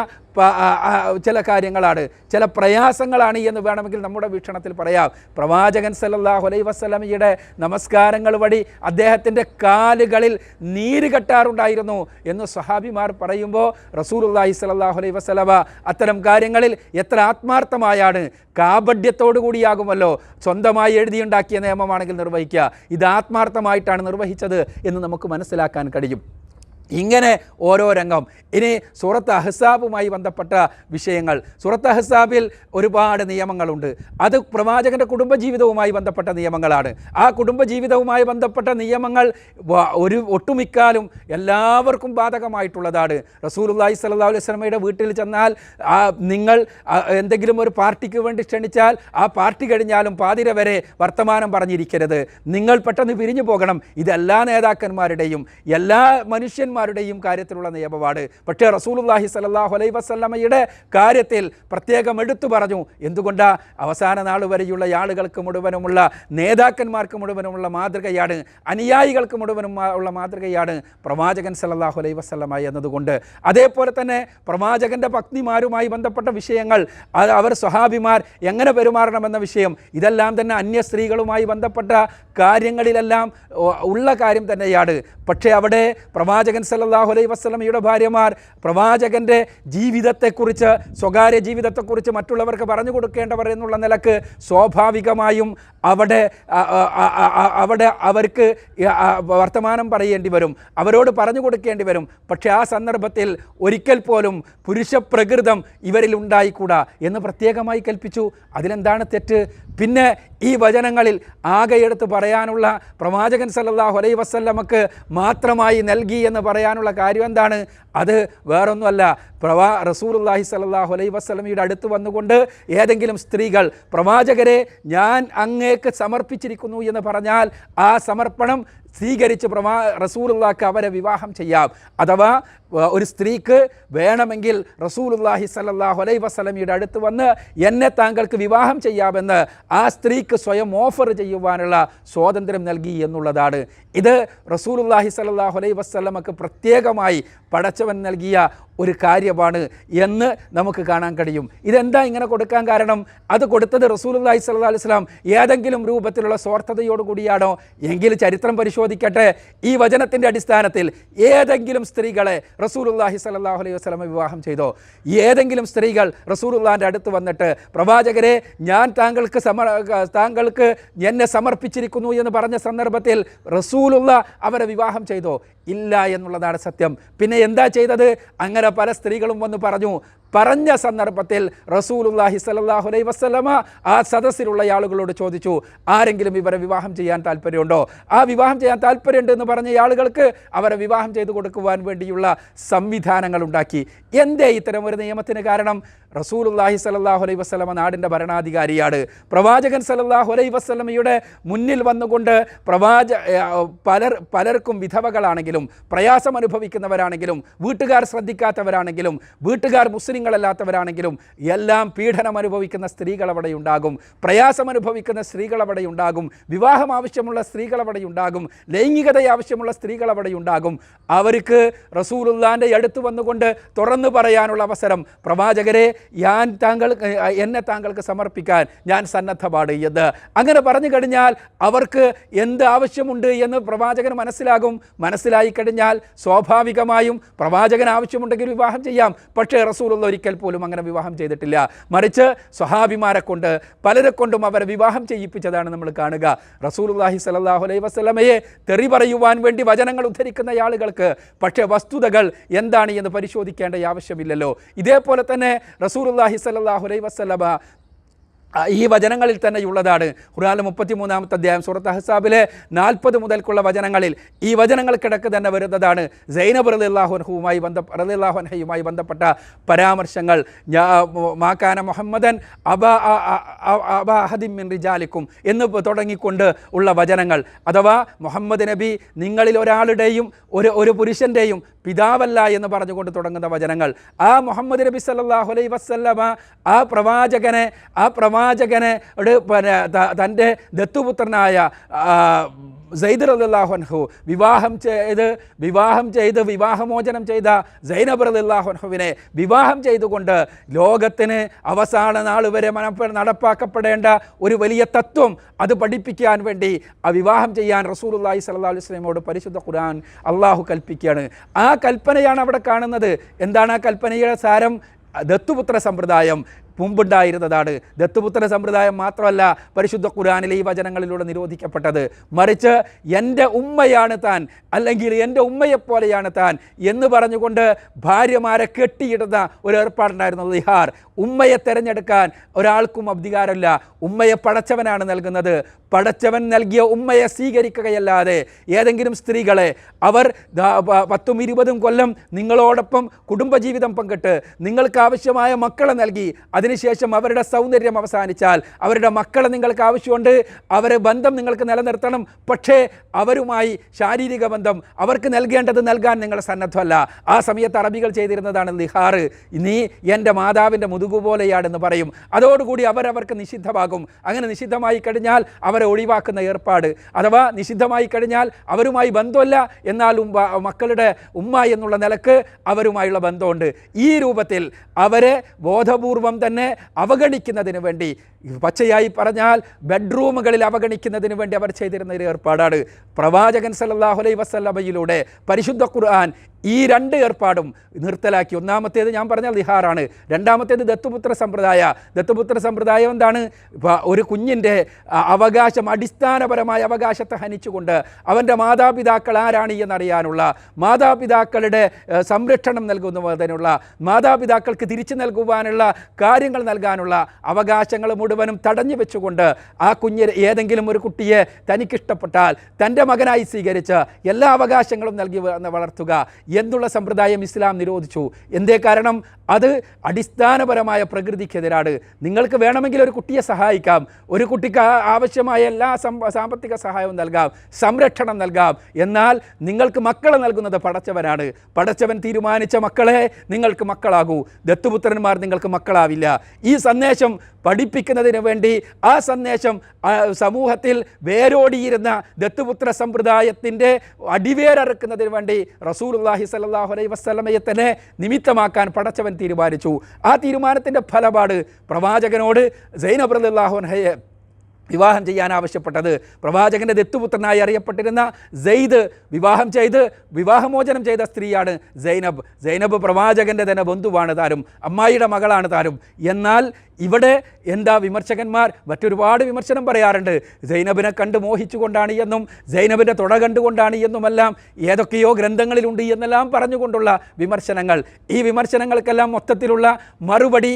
ചില കാര്യങ്ങളാണ്. ചില പ്രയാസങ്ങളാണ് എന്ന് വേണമെങ്കിൽ നമ്മുടെ വീക്ഷണത്തിൽ പറയാം. പ്രവാചകൻ സല്ലല്ലാഹു അലൈ വസല്ലമയുടെ നമസ്കാരങ്ങൾ വഴി അദ്ദേഹത്തിന്റെ കാലുകളിൽ നീര് കെട്ടാറുണ്ടായിരുന്നു എന്ന് സഹാബിമാർ പറയുമ്പോൾ റസൂലുള്ളാഹി സ്വല്ലല്ലാഹു അലൈ വസല്ലമ അത്തരം കാര്യങ്ങളിൽ എത്ര ആത്മാർത്ഥമായാണ്. കാപഢ്യത്തോടു കൂടിയാകുമല്ലോ. സ്വന്തമായി എഴുതിയുണ്ടാക്കിയ നിയമമാണെങ്കിൽ നിർവഹിക്കുക. ഇത് ആത്മാർത്ഥമായിട്ടാണ് നിർവഹിച്ചത് എന്ന് നമുക്ക് മനസ്സിലാക്കാൻ കഴിയും. ഇങ്ങനെ ഓരോ രംഗം. ഇനി സൂറത്ത് അഹ്സാബുമായി ബന്ധപ്പെട്ട വിഷയങ്ങൾ. സൂറത്ത് അഹ്സാബിൽ ഒരുപാട് നിയമങ്ങളുണ്ട്. അത് പ്രവാചകന്റെ കുടുംബജീവിതവുമായി ബന്ധപ്പെട്ട നിയമങ്ങളാണ്. ആ കുടുംബജീവിതവുമായി ബന്ധപ്പെട്ട നിയമങ്ങൾ ഒരു ഒട്ടുമിക്കാലും എല്ലാവർക്കും ബാധകമായിട്ടുള്ളതാണ്. റസൂലുള്ളാഹി സല്ലാ അലൈഹി വീട്ടിൽ ചെന്നാൽ ആ നിങ്ങൾ എന്തെങ്കിലും ഒരു പാർട്ടിക്ക് വേണ്ടി ക്ഷണിച്ചാൽ ആ പാർട്ടി കഴിഞ്ഞാലും പാതിര വരെ വർത്തമാനം പറഞ്ഞിരിക്കരുത്. നിങ്ങൾ പെട്ടെന്ന് പിരിഞ്ഞു പോകണം. ഇതെല്ലാ നേതാക്കന്മാരുടെയും എല്ലാ മനുഷ്യന്മാരുടെയും കാര്യത്തിലുള്ള നിയമമാണ്. പക്ഷേ റസൂലുള്ളാഹി സ്വല്ലല്ലാഹു അലൈ വസല്ലമയുടെ കാര്യത്തിൽ പ്രത്യേകം എടുത്തു പറഞ്ഞു. എന്തുകൊണ്ട്? അവസാന നാൾ വരെയുള്ള ആളുകൾക്ക് മുഴുവനുമുള്ള നേതാക്കന്മാർക്ക് മുഴുവനുമുള്ള മാതൃകയാണ്. അനുയായികൾക്ക് മുഴുവനും ഉള്ള മാതൃകയാണ് പ്രവാചകൻ സലല്ലാഹു അലൈ വസ്ലമ എന്നതുകൊണ്ട്. അതേപോലെ തന്നെ പ്രവാചകന്റെ പത്നിമാരുമായി ബന്ധപ്പെട്ട വിഷയങ്ങൾ അവർ സ്വഹാബിമാർ എങ്ങനെ പെരുമാറണമെന്ന വിഷയം ഇതെല്ലാം തന്നെ അന്യ സ്ത്രീകളുമായി ബന്ധപ്പെട്ട കാര്യങ്ങളിലെല്ലാം ഉള്ള കാര്യം തന്നെയാണ്. പക്ഷേ അവിടെ പ്രവാചകൻ സല്ലല്ലാഹു അലൈ വസ്ലമയുടെ ഭാര്യമാർ പ്രവാചകന്റെ ജീവിതത്തെക്കുറിച്ച് സ്വകാര്യ ജീവിതത്തെക്കുറിച്ച് മറ്റുള്ളവർക്ക് പറഞ്ഞു കൊടുക്കേണ്ടവർ എന്നുള്ള നിലയ്ക്ക് സ്വാഭാവികമായും അവിടെ അവിടെ അവർക്ക് വർത്തമാനം പറയേണ്ടി വരും. അവരോട് പറഞ്ഞു കൊടുക്കേണ്ടി വരും. പക്ഷേ ആ സന്ദർഭത്തിൽ ഒരിക്കൽ പോലും പുരുഷ പ്രകൃതം ഇവരിൽ ഉണ്ടായിക്കൂടാ എന്ന് പ്രത്യേകമായി കൽപ്പിച്ചു. അതിലെന്താണ് തെറ്റ്? പിന്നെ ഈ വചനങ്ങളിൽ ആകെ എടുത്ത് പറയാനുള്ള പ്രവാചകൻ സല്ലാഹു അലൈ വസല്ലമക്ക് മാത്രമായി നൽകി എന്ന് പറയാനുള്ള കാര്യം എന്താണ്? അത് വേറൊന്നുമല്ല. പ്രവാ റസൂലുള്ളാഹി സലാഹു അലൈഹി വസല്ലമയുടെ അടുത്ത് വന്നുകൊണ്ട് ഏതെങ്കിലും സ്ത്രീകൾ പ്രവാചകരെ ഞാൻ അങ്ങേക്ക് സമർപ്പിച്ചിരിക്കുന്നു എന്ന് പറഞ്ഞാൽ ആ സമർപ്പണം സ്വീകരിച്ച് പ്രവാ റസൂലുള്ളാഹ്ക്ക് അവരെ വിവാഹം ചെയ്യാം. അഥവാ ഒരു സ്ത്രീക്ക് വേണമെങ്കിൽ റസൂലുള്ളാഹി സല്ലല്ലാഹു അലൈഹി വസല്ലമയുടെ അടുത്ത് വന്ന് എന്നെ താങ്കൾക്ക് വിവാഹം ചെയ്യാമെന്ന് ആ സ്ത്രീക്ക് സ്വയം ഓഫർ ചെയ്യുവാനുള്ള സ്വാതന്ത്ര്യം നൽകി എന്നുള്ളതാണ്. ഇത് റസൂലുള്ളാഹി സല്ലല്ലാഹു അലൈഹി വസല്ലമക്ക് പ്രത്യേകമായി പടച്ചവൻ നൽകിയ ഒരു കാര്യമാണ് എന്ന് നമുക്ക് കാണാൻ കഴിയും. ഇതെന്താ ഇങ്ങനെ കൊടുക്കാൻ കാരണം? അത് കൊടുത്തത് റസൂലുള്ളാഹി സല്ലാ അലൈഹി സ്വലാം ഏതെങ്കിലും രൂപത്തിലുള്ള സ്വാർത്ഥതയോടുകൂടിയാണോ? എങ്കിൽ ചരിത്രം പരിശോധിക്കട്ടെ ഈ വചനത്തിന്റെ അടിസ്ഥാനത്തിൽ ഏതെങ്കിലും സ്ത്രീകളെ റസൂലുള്ളാഹി സ്വല്ലല്ലാഹു അലൈഹി വസ്ലമ വിവാഹം ചെയ്തോ? ഏതെങ്കിലും സ്ത്രീകൾ റസൂലുല്ലാന്റെ അടുത്ത് വന്നിട്ട് പ്രവാചകരെ ഞാൻ താങ്കൾക്ക് സമ താങ്കൾക്ക് എന്നെ സമർപ്പിച്ചിരിക്കുന്നു എന്ന് പറഞ്ഞ സന്ദർഭത്തിൽ റസൂലുള്ള അവരെ വിവാഹം ചെയ്തോ? ഇല്ല എന്നുള്ളതാണ് സത്യം. പിന്നെ എന്താ ചെയ്തത്? അങ്ങനെ പല സ്ത്രീകളും വന്ന് പറഞ്ഞു പറഞ്ഞ സന്ദർഭത്തിൽ റസൂലുള്ളാഹി സ്വല്ലല്ലാഹു അലൈഹി വസല്ലമ ആ സദസ്സിലുള്ള ആളുകളോട് ചോദിച്ചു ആരെങ്കിലും ഇവരെ വിവാഹം ചെയ്യാൻ താല്പര്യമുണ്ടോ? ആ വിവാഹം ചെയ്യാൻ താല്പര്യമുണ്ട് എന്ന് പറഞ്ഞ ആളുകൾക്ക് അവരെ വിവാഹം ചെയ്തു കൊടുക്കുവാൻ വേണ്ടിയുള്ള സംവിധാനങ്ങൾ ഉണ്ടാക്കി. എന്തേ ഇത്തരം ഒരു നിയമത്തിന് കാരണം? റസൂലുള്ളാഹി സലല്ലാഹു അലൈഹി വസ്ലമ നാടിന്റെ ഭരണാധികാരിയാണ്. പ്രവാചകൻ സല്ലല്ലാഹു അലൈഹി വസല്ലമയുടെ മുന്നിൽ വന്നുകൊണ്ട് പ്രവാച പലർ പലർക്കും വിധവകളാണെങ്കിലും പ്രയാസം അനുഭവിക്കുന്നവരാണെങ്കിലും വീട്ടുകാർ ശ്രദ്ധിക്കാത്തവരാണെങ്കിലും വീട്ടുകാർ മുസ്ലിങ്ങളല്ലാത്തവരാണെങ്കിലും എല്ലാം പീഡനം അനുഭവിക്കുന്ന സ്ത്രീകൾ അവിടെ ഉണ്ടാകും. പ്രയാസം അനുഭവിക്കുന്ന സ്ത്രീകൾ അവിടെ ഉണ്ടാകും. വിവാഹം ആവശ്യമുള്ള സ്ത്രീകൾ അവിടെ ഉണ്ടാകും. ലൈംഗികത ആവശ്യമുള്ള സ്ത്രീകൾ അവിടെ ഉണ്ടാകും. അവർക്ക് റസൂലുല്ലാന്റെ അടുത്ത് വന്നുകൊണ്ട് തുറന്നു പറയാനുള്ള അവസരം പ്രവാചകരെ ഞാൻ താങ്കൾ എന്നെ താങ്കൾക്ക് സമർപ്പിക്കാൻ ഞാൻ സന്നദ്ധമാണ് എന്ന്. അങ്ങനെ പറഞ്ഞു കഴിഞ്ഞാൽ അവർക്ക് എന്ത് ആവശ്യമുണ്ട് എന്ന് പ്രവാചകൻ മനസ്സിലാകും. മനസ്സിലായി കഴിഞ്ഞാൽ സ്വാഭാവികമായും പ്രവാചകൻ ആവശ്യമുണ്ടെങ്കിൽ വിവാഹം ചെയ്യാം. പക്ഷേ റസൂലുള്ള ഒരിക്കൽ പോലും അങ്ങനെ വിവാഹം ചെയ്തിട്ടില്ല. മറിച്ച് സ്വഹാബിമാരെ കൊണ്ട് പലരെ കൊണ്ടും അവരെ വിവാഹം ചെയ്യിപ്പിച്ചതാണ് നമ്മൾ കാണുക. റസൂലുള്ളാഹി സലാഹു അലൈഹി വസ്ലമയെ തെറി പറയുവാൻ വേണ്ടി വചനങ്ങൾ ഉദ്ധരിക്കുന്ന ആളുകൾക്ക് പക്ഷേ വസ്തുതകൾ എന്താണ് എന്ന് പരിശോധിക്കേണ്ട ആവശ്യമില്ലല്ലോ. ഇതേപോലെ തന്നെ റസൂലുള്ളാഹി സ്വല്ലല്ലാഹു അലൈഹി വസല്ലമ ഈ വചനങ്ങളിൽ തന്നെയുള്ളതാണ്. ഖുർആാനിലെ മുപ്പത്തി മൂന്നാമത്തെ അധ്യായം സൂറത്ത് അഹ്സാബിലെ നാൽപ്പത് മുതൽക്കുള്ള വചനങ്ങളിൽ ഈ വചനങ്ങൾക്കിടക്ക് തന്നെ വരുന്നതാണ്. സൈനബ് റലിള്ളാഹുൻഹുവുമായി ബന്ധ റലിള്ളാഹുൻഹയുമായി ബന്ധപ്പെട്ട പരാമർശങ്ങൾ. മാക്കാന മുഹമ്മദൻ അബ അബ മിൻ റിജാലിക്കും എന്ന് തുടങ്ങിക്കൊണ്ട് ഉള്ള വചനങ്ങൾ. അഥവാ മുഹമ്മദ് നബി നിങ്ങളിൽ ഒരാളുടെയും ഒരു ഒരു പുരുഷന്റെയും പിതാവല്ല എന്ന് പറഞ്ഞുകൊണ്ട് തുടങ്ങുന്ന വചനങ്ങൾ. ആ മുഹമ്മദ് നബി സല്ലാഹു അലൈ വസല്ലമ ആ പ്രവാചകനെ ആ പ്രവാചകനെ തന്റെ ദത്തുപുത്രനായ സൈദ് റലിള്ളാഹുൻഹു വിവാഹം ചെയ്ത് വിവാഹം ചെയ്ത് വിവാഹമോചനം ചെയ്ത സൈനബ് റലിള്ളാഹുൻഹുവിനെ വിവാഹം ചെയ്തുകൊണ്ട് ലോകത്തിന് അവസാന നാൾ വരെ നടപ്പാക്കപ്പെടേണ്ട ഒരു വലിയ തത്വം അത് പഠിപ്പിക്കാൻ വേണ്ടി ആ വിവാഹം ചെയ്യാൻ റസൂലുള്ളാഹി സ്വല്ലല്ലാഹു അലൈഹി വസല്ലമയോട് പരിശുദ്ധ ഖുർആൻ അള്ളാഹു കൽപ്പിക്കുകയാണ്. ആ കൽപ്പനയാണ് അവിടെ കാണുന്നത്. എന്താണ് ആ കൽപ്പനയുടെ സാരം? ദത്തുപുത്ര സമ്പ്രദായം. മുമ്പുണ്ടായിരുന്നതാണ്. ദത്തുപുത്ര സമ്പ്രദായം മാത്രമല്ല പരിശുദ്ധ ഖുരാനിലെ ഈ വചനങ്ങളിലൂടെ നിരോധിക്കപ്പെട്ടത്. മറിച്ച് എന്റെ ഉമ്മയാണ് താൻ അല്ലെങ്കിൽ എന്റെ ഉമ്മയെപ്പോലെയാണ് താൻ എന്ന് പറഞ്ഞുകൊണ്ട് ഭാര്യമാരെ കെട്ടിയിടുന്ന ഒരു ഏർപ്പാടുണ്ടായിരുന്നു. ലിഹാർ ഉമ്മയെ തിരഞ്ഞെടുക്കാൻ ഒരാൾക്കും അധികാരമില്ല. ഉമ്മയെ പടച്ചവനാണ് നൽകുന്നത്. പടച്ചവൻ നൽകിയ ഉമ്മയെ സ്വീകരിക്കുകയല്ലാതെ ഏതെങ്കിലും സ്ത്രീകളെ അവർ പത്തും ഇരുപതും കൊല്ലം നിങ്ങളോടൊപ്പം കുടുംബജീവിതം പങ്കിട്ട് നിങ്ങൾക്ക് ആവശ്യമായ മക്കളെ നൽകി അതിനുശേഷം അവരുടെ സൗന്ദര്യം അവസാനിച്ചാൽ അവരുടെ മക്കളെ നിങ്ങൾക്ക് ആവശ്യമുണ്ട് അവരെ ബന്ധം നിങ്ങൾക്ക് നിലനിർത്തണം. പക്ഷേ അവരുമായി ശാരീരിക ബന്ധം അവർക്ക് നൽകേണ്ടത് നൽകാൻ നിങ്ങൾ സന്നദ്ധമല്ല. ആ സമയത്ത് അറബികൾ ചെയ്തിരുന്നതാണ് നിഹാർ. നീ എന്റെ മാതാവിന്റെ മുതുകുപോലെയാണെന്ന് പറയും. അതോടുകൂടി അവരവർക്ക് നിഷിദ്ധമാകും. അങ്ങനെ നിഷിദ്ധമായി കഴിഞ്ഞാൽ അവരെ ഒഴിവാക്കുന്ന ഏർപ്പാട്. അഥവാ നിഷിദ്ധമായി കഴിഞ്ഞാൽ അവരുമായി ബന്ധമല്ല. എന്നാൽ മക്കളുടെ ഉമ്മ എന്നുള്ള നിലയ്ക്ക് അവരുമായുള്ള ബന്ധമുണ്ട്. ഈ രൂപത്തിൽ അവരെ ബോധപൂർവം തന്നെ അവഗണിക്കുന്നതിന് വേണ്ടി. പച്ചയായി പറഞ്ഞാൽ ബെഡ്റൂമുകളിൽ അവഗണിക്കുന്നതിന് വേണ്ടി അവർ ചെയ്തിരുന്ന ഒരു ഏർപ്പാടാണ്. പ്രവാചകൻ സല്ലല്ലാഹു വസ്ലമയിലൂടെ പരിശുദ്ധ ഖുർആൻ ഈ രണ്ട് ഏർപ്പാടും നിർത്തലാക്കി. ഒന്നാമത്തേത് ഞാൻ പറഞ്ഞാൽ ദിഹാറാണ് രണ്ടാമത്തേത് ദത്തുപുത്ര സമ്പ്രദായ. ദത്തുപുത്ര സമ്പ്രദായം എന്താണ്? ഒരു കുഞ്ഞിന്റെ അവകാശം അടിസ്ഥാനപരമായ അവകാശത്തെ ഹനിച്ചുകൊണ്ട് അവന്റെ മാതാപിതാക്കൾ ആരാണ് എന്നറിയാനുള്ള മാതാപിതാക്കളുടെ സംരക്ഷണം നൽകുന്നതിനുള്ള മാതാപിതാക്കൾക്ക് തിരിച്ചു നൽകുവാനുള്ള കാര്യങ്ങൾ നൽകാനുള്ള അവകാശങ്ങൾ മുഴുവനും തടഞ്ഞു വെച്ചുകൊണ്ട് ആ കുഞ്ഞ് ഏതെങ്കിലും ഒരു കുട്ടിയെ തനിക്കിഷ്ടപ്പെട്ടാൽ തന്റെ മകനായി സ്വീകരിച്ച് എല്ലാ അവകാശങ്ങളും നൽകി വളർത്തുക. എന്നുള്ള സമ്പ്രദായം ഇസ്ലാം നിരോധിച്ചു. എന്തേ കാരണം? അത് അടിസ്ഥാനപരമായ പ്രകൃതിക്കെതിരാണ് നിങ്ങൾക്ക് വേണമെങ്കിൽ ഒരു കുട്ടിയെ സഹായിക്കാം ഒരു കുട്ടിക്ക് ആവശ്യമായ എല്ലാ സാമ്പത്തിക സഹായവും നൽകാം സംരക്ഷണം നൽകാം. എന്നാൽ നിങ്ങൾക്ക് മക്കളെ നൽകുന്നത് പടച്ചവനാണ്. പടച്ചവൻ തീരുമാനിച്ച മക്കളെ നിങ്ങൾക്ക് മക്കളാകൂ. ദത്തുപുത്രന്മാർ നിങ്ങൾക്ക് മക്കളാവില്ല. ഈ സന്ദേശം പഠിപ്പിക്കുന്നതിന് വേണ്ടി ആ സന്ദേശം സമൂഹത്തിൽ വേരോടിയിരുന്ന ദത്തുപുത്ര സമ്പ്രദായത്തിന്റെ അടിവേരറുക്കുന്നതിന് വേണ്ടി റസൂലുള്ളാഹി സല്ലാഹു അലൈഹി വസല്ലമയെ തന്നെ നിമിത്തമാക്കാൻ പടച്ചവൻ തീരുമാനിച്ചു. ആ തീരുമാനത്തിന്റെ ഫലപാട് പ്രവാചകനോട് സൈനബ് റളിയല്ലാഹുൻഹയെ വിവാഹം ചെയ്യാൻ ആവശ്യപ്പെട്ടത്. പ്രവാചകന്റെ ദത്തുപുത്രനായി അറിയപ്പെട്ടിരുന്ന സെയ്ദ് വിവാഹം ചെയ്ത് വിവാഹമോചനം ചെയ്ത സ്ത്രീയാണ് സൈനബ് സൈനബ് പ്രവാചകന്റെ തന്നെ ബന്ധുവാണ് താനും അമ്മായിയുടെ മകളാണ് താനും. എന്നാൽ ഇവിടെ എന്താ വിമർശകന്മാർ മറ്റൊരുപാട് വിമർശനം പറയാറുണ്ട്. സൈനബിനെ കണ്ട് മോഹിച്ചുകൊണ്ടാണ് എന്നും സൈനബിന്റെ തുട കണ്ടുകൊണ്ടാണ് എന്നുമെല്ലാം ഏതൊക്കെയോ ഗ്രന്ഥങ്ങളിലുണ്ട് എന്നെല്ലാം പറഞ്ഞുകൊണ്ടുള്ള വിമർശനങ്ങൾ. ഈ വിമർശനങ്ങൾക്കെല്ലാം മൊത്തത്തിലുള്ള മറുപടി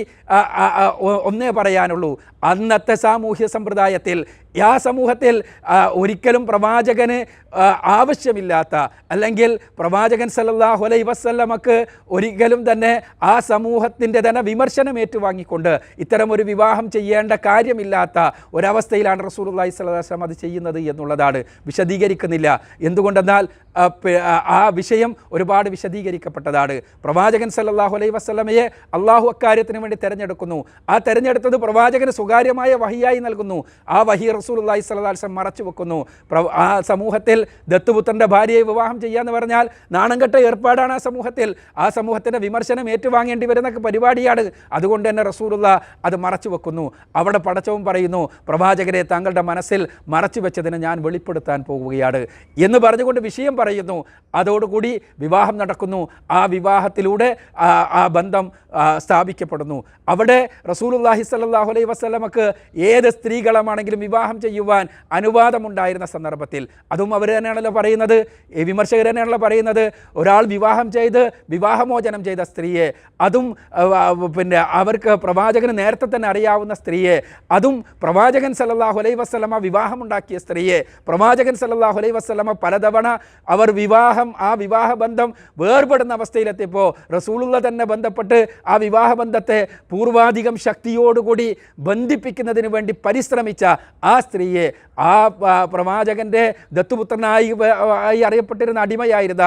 ഒന്നേ പറയാനുള്ളൂ. അന്നത്തെ സാമൂഹ്യ സമ്പ്രദായത്തിൽ ആ സമൂഹത്തിൽ ഒരിക്കലും പ്രവാചകന് ആവശ്യമില്ലാത്ത അല്ലെങ്കിൽ പ്രവാചകൻ സല്ലല്ലാഹു അലൈ വസല്ലമക്ക് ഒരിക്കലും തന്നെ ആ സമൂഹത്തിന്റെ തന്നെ വിമർശനം ഏറ്റുവാങ്ങിക്കൊണ്ട് ഇത്തരം ഒരു വിവാഹം ചെയ്യേണ്ട കാര്യമില്ലാത്ത ഒരവസ്ഥയിലാണ് റസൂലുള്ളാഹി അള്ളഹി വസല്ലം അത് ചെയ്യുന്നത് എന്നുള്ളതാണ് വിശദീകരിക്കുന്നില്ല. എന്തുകൊണ്ടെന്നാൽ ആ, വിഷയം ഒരുപാട് വിശദീകരിക്കപ്പെട്ടതാണ്. പ്രവാചകൻ സല്ലല്ലാഹു അലൈ വസ്ലമയെ അള്ളാഹു അക്കാര്യത്തിന് വേണ്ടി തിരഞ്ഞെടുക്കുന്നു. ആ തിരഞ്ഞെടുത്തത് പ്രവാചകന് സ്വകാര്യമായ വഹിയായി നൽകുന്നു. ആ വഹി അലൈഹി വസല്ലം മറച്ചു വെക്കുന്നു. ആ സമൂഹത്തിൽ ദത്തുപുത്രന്റെ ഭാര്യയെ വിവാഹം ചെയ്യാന്ന് പറഞ്ഞാൽ നാണംകെട്ട ഏർപ്പാടാണ് ആ സമൂഹത്തിൽ. ആ സമൂഹത്തിന്റെ വിമർശനം ഏറ്റുവാങ്ങേണ്ടി വരുന്ന പരിപാടിയാണ്. അതുകൊണ്ട് തന്നെ റസൂലുള്ള അത് മറച്ചു വെക്കുന്നു. അവിടെ പടച്ചവും പറയുന്നു പ്രവാചകരെ താങ്കളുടെ മനസ്സിൽ മറച്ചു വെച്ചതിന് ഞാൻ വെളിപ്പെടുത്താൻ പോവുകയാണ് എന്ന് പറഞ്ഞുകൊണ്ട് വിഷയം പറയുന്നു. അതോടുകൂടി വിവാഹം നടക്കുന്നു. ആ വിവാഹത്തിലൂടെ ആ ബന്ധം സ്ഥാപിക്കപ്പെടുന്നു. അവിടെ റസൂലുള്ളാഹി സല്ലാഹു അലൈഹി വസ്ലമക്ക് ഏത് സ്ത്രീകളമാണെങ്കിലും വിവാഹം വിവാഹം ചെയ്യുവാൻ അനുവാദമുണ്ടായിരുന്ന സന്ദർഭത്തിൽ. അതും അവർ തന്നെയാണല്ലോ പറയുന്നത്. വിമർശകർ തന്നെയാണല്ലോ പറയുന്നത്. ഒരാൾ വിവാഹം ചെയ്ത് വിവാഹമോചനം ചെയ്ത സ്ത്രീയെ അതും പിന്നെ അവർക്ക് പ്രവാചകന് നേരത്തെ തന്നെ അറിയാവുന്ന സ്ത്രീയെ അതും പ്രവാചകൻ സല്ലല്ലാഹു അലൈ വസല്ലമ വിവാഹമുണ്ടാക്കിയ സ്ത്രീയെ പ്രവാചകൻ സല്ലല്ലാഹു അലൈ വസല്ലമ പലതവണ അവർ വിവാഹം ആ വിവാഹബന്ധം വേർപെടുന്ന അവസ്ഥയിലെത്തിയപ്പോൾ റസൂളുള്ള തന്നെ ബന്ധപ്പെട്ട് ആ വിവാഹബന്ധത്തെ പൂർവാധികം ശക്തിയോടുകൂടി ബന്ധിപ്പിക്കുന്നതിന് വേണ്ടി പരിശ്രമിച്ച ആ സ്ത്രീയെ ആ പ്രവാചകന്റെ ദത്തുപുത്രനായി ആയി അറിയപ്പെട്ടിരുന്ന അടിമയായിരുന്ന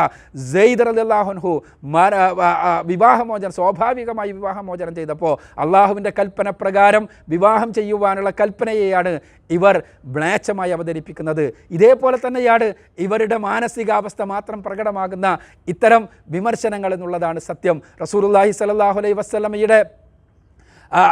സെയ്ദർ റലിള്ളാഹുൻഹു വിവാഹമോചനം സ്വാഭാവികമായി വിവാഹമോചനം ചെയ്തപ്പോൾ അള്ളാഹുവിന്റെ കൽപ്പന പ്രകാരം വിവാഹം ചെയ്യുവാനുള്ള കൽപ്പനയെയാണ് ഇവർ മ്ലേച്ഛമായി അവതരിപ്പിക്കുന്നത്. ഇതേപോലെ തന്നെയാണ് ഇവരുടെ മാനസികാവസ്ഥ മാത്രം പ്രകടമാകുന്ന ഇത്തരം വിമർശനങ്ങൾ എന്നുള്ളതാണ് സത്യം. റസൂലുള്ളാഹി അല്ലാഹി അലൈഹി വസല്ലമയുടെ ആ,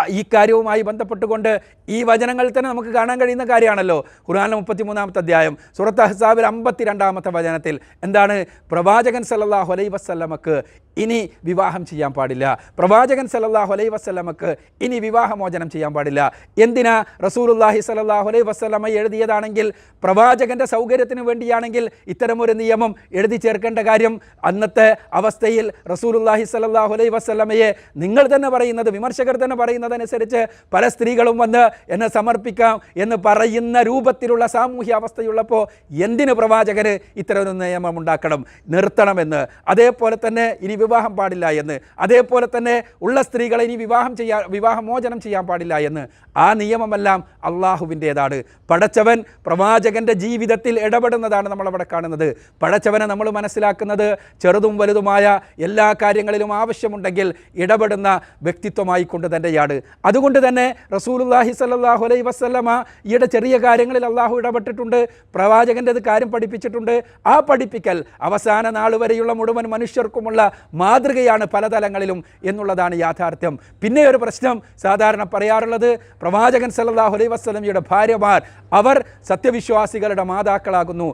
ഈ കാര്യവുമായി ബന്ധപ്പെട്ടുകൊണ്ട് ഈ വചനങ്ങൾ തന്നെ നമുക്ക് കാണാൻ കഴിയുന്ന കാര്യമാണല്ലോ. ഖുർആാനിലെ മുപ്പത്തി മൂന്നാമത്തെ അധ്യായം സുറത്ത് അഹ്സാബിൽ അമ്പത്തി രണ്ടാമത്തെ വചനത്തിൽ എന്താണ്? പ്രവാചകൻ സല്ലല്ലാഹു അലൈഹി വസല്ലമക്ക് ഇനി വിവാഹം ചെയ്യാൻ പാടില്ല. പ്രവാചകൻ സലല്ലാഹു അലൈ വസ്ലമക്ക് ഇനി വിവാഹമോചനം ചെയ്യാൻ പാടില്ല. എന്തിനാ റസൂലുള്ളാഹി സലല്ലാഹു അലൈ വസ്ലമ എഴുതിയതാണെങ്കിൽ പ്രവാചകന്റെ സൗകര്യത്തിന് വേണ്ടിയാണെങ്കിൽ ഇത്തരമൊരു നിയമം എഴുതി ചേർക്കേണ്ട കാര്യം അന്നത്തെ അവസ്ഥയിൽ റസൂലുള്ളാഹി സലല്ലാഹു അലൈ വസ്ലമയെ നിങ്ങൾ തന്നെ പറയുന്നത് വിമർശകർ തന്നെ പറയുന്നതനുസരിച്ച് പല സ്ത്രീകളും വന്ന് എന്നെ സമർപ്പിക്കാം എന്ന് പറയുന്ന രൂപത്തിലുള്ള സാമൂഹ്യ അവസ്ഥയുള്ളപ്പോൾ എന്തിന് പ്രവാചകന് ഇത്തരമൊരു നിയമം ഉണ്ടാക്കണം? നിർത്തണമെന്ന്. അതേപോലെ തന്നെ ഇനി വിവാഹം പാടില്ല എന്ന്. അതേപോലെ തന്നെ ഉള്ള സ്ത്രീകളെ ഇനി വിവാഹം ചെയ്യാൻ വിവാഹമോചനം ചെയ്യാൻ പാടില്ല എന്ന്. ആ നിയമമെല്ലാം അള്ളാഹുവിന്റേതാണ്. പടച്ചവൻ പ്രവാചകന്റെ ജീവിതത്തിൽ ഇടപെടുന്നതാണ് നമ്മളവിടെ കാണുന്നത്. പടച്ചവനെ നമ്മൾ മനസ്സിലാക്കുന്നത് ചെറുതും വലുതുമായ എല്ലാ കാര്യങ്ങളിലും ആവശ്യമുണ്ടെങ്കിൽ ഇടപെടുന്ന വ്യക്തിത്വമായി കൊണ്ട് തന്നെയാണ്. അതുകൊണ്ട് തന്നെ റസൂലുല്ലാഹി സല്ലാഹു അലൈ വസല്ലമ ഈയുടെ ചെറിയ കാര്യങ്ങളിൽ അള്ളാഹു ഇടപെട്ടിട്ടുണ്ട്. പ്രവാചകന്റെ അത് കാര്യം പഠിപ്പിച്ചിട്ടുണ്ട്. ആ പഠിപ്പിക്കൽ അവസാന നാൾ വരെയുള്ള മുഴുവൻ മനുഷ്യർക്കുമുള്ള മാതൃകയാണ് പല തലങ്ങളിലും എന്നുള്ളതാണ് യാഥാർത്ഥ്യം. പിന്നെ ഒരു പ്രശ്നം സാധാരണ പറയാറുള്ളത് പ്രവാചകൻ സല്ലല്ലാഹു അലൈഹി വസല്ലമയുടെ ഭാര്യമാർ അവർ സത്യവിശ്വാസികളുടെ മാതാക്കളാകുന്നു.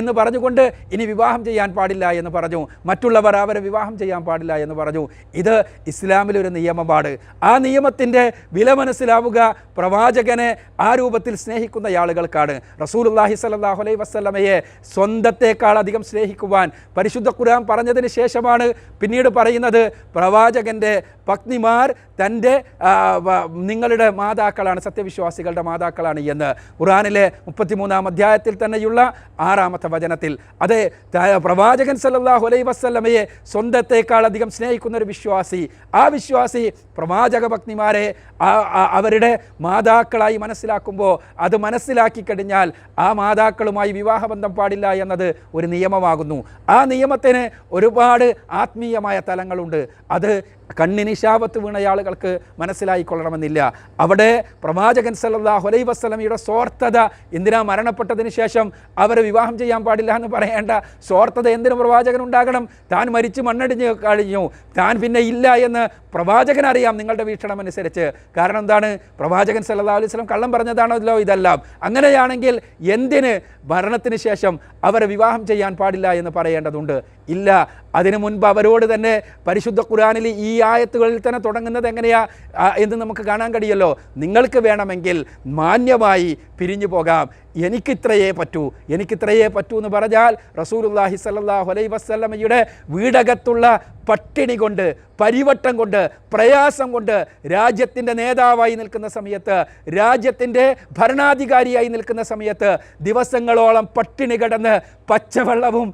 എന്ന് പറഞ്ഞുകൊണ്ട് ഇനി വിവാഹം ചെയ്യാൻ പാടില്ല എന്ന് പറഞ്ഞു. മറ്റുള്ളവർ അവരെ വിവാഹം ചെയ്യാൻ പാടില്ല എന്ന് പറഞ്ഞു. ഇത് ഇസ്ലാമിലൊരു നിയമമാണ്. ആ നിയമത്തിന്റെ വില മനസ്സിലാവുക പ്രവാചകനെ ആ രൂപത്തിൽ സ്നേഹിക്കുന്ന ആളുകൾക്കാണ്. റസൂലുള്ളാഹി സ്വല്ലല്ലാഹു അലൈഹി വസല്ലമയെ സ്വന്തത്തെക്കാൾ അധികം സ്നേഹിക്കുവാൻ പരിശുദ്ധ ഖുർആൻ പറഞ്ഞതിന് ശേഷമാണ് പിന്നീട് പറയുന്നത് പ്രവാചകന്റെ പത്നിമാർ തന്റെ നിങ്ങളുടെ മാതാക്കളാണ് സത്യവിശ്വാസികളുടെ മാതാക്കളാണ് എന്ന് ഖുറാനിലെ മുപ്പത്തിമൂന്നാം അധ്യായത്തിൽ തന്നെയുള്ള ആറാമത്തെ വചനത്തിൽ. അതെ പ്രവാചകൻ സല്ലാഹു അലൈ വസല്ലമയെ സ്വന്തത്തെക്കാൾ അധികം സ്നേഹിക്കുന്ന ഒരു വിശ്വാസി ആ വിശ്വാസി പ്രവാചക ആ- അവരുടെ മാതാക്കളായി മനസ്സിലാക്കുമ്പോൾ അത് മനസ്സിലാക്കി കഴിഞ്ഞാൽ ആ മാതാക്കളുമായി വിവാഹബന്ധം പാടില്ല എന്നത് ഒരു നിയമമാകുന്നു. ആ നിയമത്തിന് ഒരുപാട് ആത്മീയമായ തലങ്ങളുണ്ട്. അത് കണ്ണിന് ശാപത്ത് വീണയാളുകൾക്ക് മനസ്സിലായിക്കൊള്ളണമെന്നില്ല. അവിടെ പ്രവാചകൻ സല്ലല്ലാഹു അലൈഹി വസല്ലമയുടെ സ്വാർത്ഥത എന്തിനാ മരണപ്പെട്ടതിന് ശേഷം അവരെ വിവാഹം ചെയ്യാൻ പാടില്ല എന്ന് പറയേണ്ട സ്വാർത്ഥത എന്തിനു പ്രവാചകൻ ഉണ്ടാകണം? താൻ മരിച്ച് മണ്ണടിഞ്ഞ് കഴിഞ്ഞു. താൻ പിന്നെ ഇല്ല എന്ന് പ്രവാചകൻ അറിയാം നിങ്ങളുടെ വീക്ഷണം അനുസരിച്ച്. കാരണം എന്താണ്? പ്രവാചകൻ സല്ലാ അലൈഹി വസല്ലം കള്ളം പറഞ്ഞതാണല്ലോ ഇതെല്ലാം. അങ്ങനെയാണെങ്കിൽ എന്തിന് മരണത്തിന് ശേഷം അവരെ വിവാഹം ചെയ്യാൻ പാടില്ല എന്ന് പറയേണ്ടതുണ്ട്? ഇല്ല. അതിനു മുൻപ് അവരോട് തന്നെ പരിശുദ്ധ ഖുർആനിൽ ഈ ആയത്തുകളിൽ തന്നെ തുടങ്ങുന്നത് എങ്ങനെയാ? എന്ന് നമുക്ക് കാണാൻ കഴിയല്ലോ. നിങ്ങൾക്ക് വേണമെങ്കിൽ മാന്യമായി പിരിഞ്ഞു പോകാം. എനിക്കിത്രയേ പറ്റൂ എനിക്കിത്രയേ പറ്റൂ എന്ന് പറഞ്ഞാൽ റസൂലുള്ളാഹി സല്ലാഹു അലൈ വസല്ലമയുടെ വീടകത്തുള്ള പട്ടിണി കൊണ്ട് പരിവട്ടം കൊണ്ട് പ്രയാസം കൊണ്ട് രാജ്യത്തിന്റെ നേതാവായി നിൽക്കുന്ന സമയത്ത് രാജ്യത്തിന്റെ ഭരണാധികാരിയായി നിൽക്കുന്ന സമയത്ത് ദിവസങ്ങളോളം പട്ടിണി കിടന്ന് പച്ചവെള്ളവും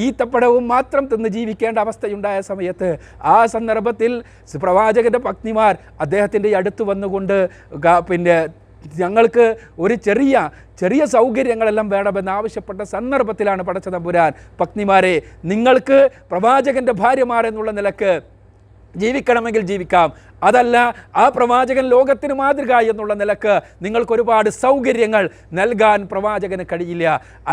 ഈത്തപ്പഴവും മാത്രം തിന്ന് ജീവിക്കേണ്ട അവസ്ഥയുണ്ടായ സമയത്ത് ആ സന്ദർഭത്തിൽ പ്രവാചകന്റെ പത്നിമാർ അദ്ദേഹത്തിന്റെ അടുത്ത് വന്നുകൊണ്ട് പിന്നെ ഞങ്ങൾക്ക് ഒരു ചെറിയ ചെറിയ സൗകര്യങ്ങളെല്ലാം വേണമെന്ന് ആവശ്യപ്പെട്ട സന്ദർഭത്തിലാണ് പടച്ച തമ്പുരാൻ. പത്നിമാരെ നിങ്ങൾക്ക് പ്രവാചകന്റെ ഭാര്യമാരെന്നുള്ള നിലയ്ക്ക് ജീവിക്കണമെങ്കിൽ ജീവിക്കാം. അതല്ല ആ പ്രവാചകൻ ലോകത്തിന് മാതൃക എന്നുള്ള നിലയ്ക്ക് നിങ്ങൾക്ക് ഒരുപാട് സൗകര്യങ്ങൾ നൽകാൻ പ്രവാചകന് കഴിയില്ല.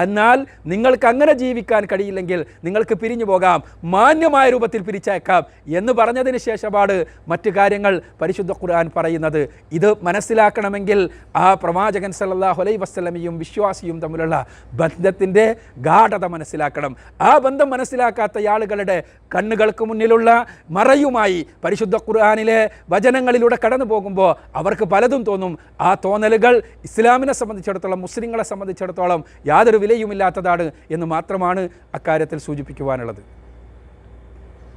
എന്നാൽ നിങ്ങൾക്ക് അങ്ങനെ ജീവിക്കാൻ കഴിയില്ലെങ്കിൽ നിങ്ങൾക്ക് പിരിഞ്ഞു പോകാം മാന്യമായ രൂപത്തിൽ പിരിച്ചേക്കാം എന്ന് പറഞ്ഞതിന് ശേഷമാണ് മറ്റു കാര്യങ്ങൾ പരിശുദ്ധ ഖുർആൻ പറയുന്നത്. ഇത് മനസ്സിലാക്കണമെങ്കിൽ ആ പ്രവാചകൻ സല്ലല്ലാഹു അലൈഹി വസ്ലമിയും വിശ്വാസിയും തമ്മിലുള്ള ബന്ധത്തിന്റെ ഗാഠത മനസ്സിലാക്കണം. ആ ബന്ധം മനസ്സിലാക്കാത്ത ആളുകളുടെ കണ്ണുകൾക്ക് മുന്നിലുള്ള മറയുമായി പരിശുദ്ധ ഖുർആനിലെ വചനങ്ങളിലൂടെ കടന്നു പോകുമ്പോൾ അവർക്ക് പലതും തോന്നും. ആ തോന്നലുകൾ ഇസ്ലാമിനെ സംബന്ധിച്ചിടത്തോളം മുസ്ലിങ്ങളെ സംബന്ധിച്ചിടത്തോളം യാതൊരു വിലയുമില്ലാത്തതാണ് എന്ന് മാത്രമാണ് അക്കാര്യത്തിൽ സൂചിപ്പിക്കുവാനുള്ളത്.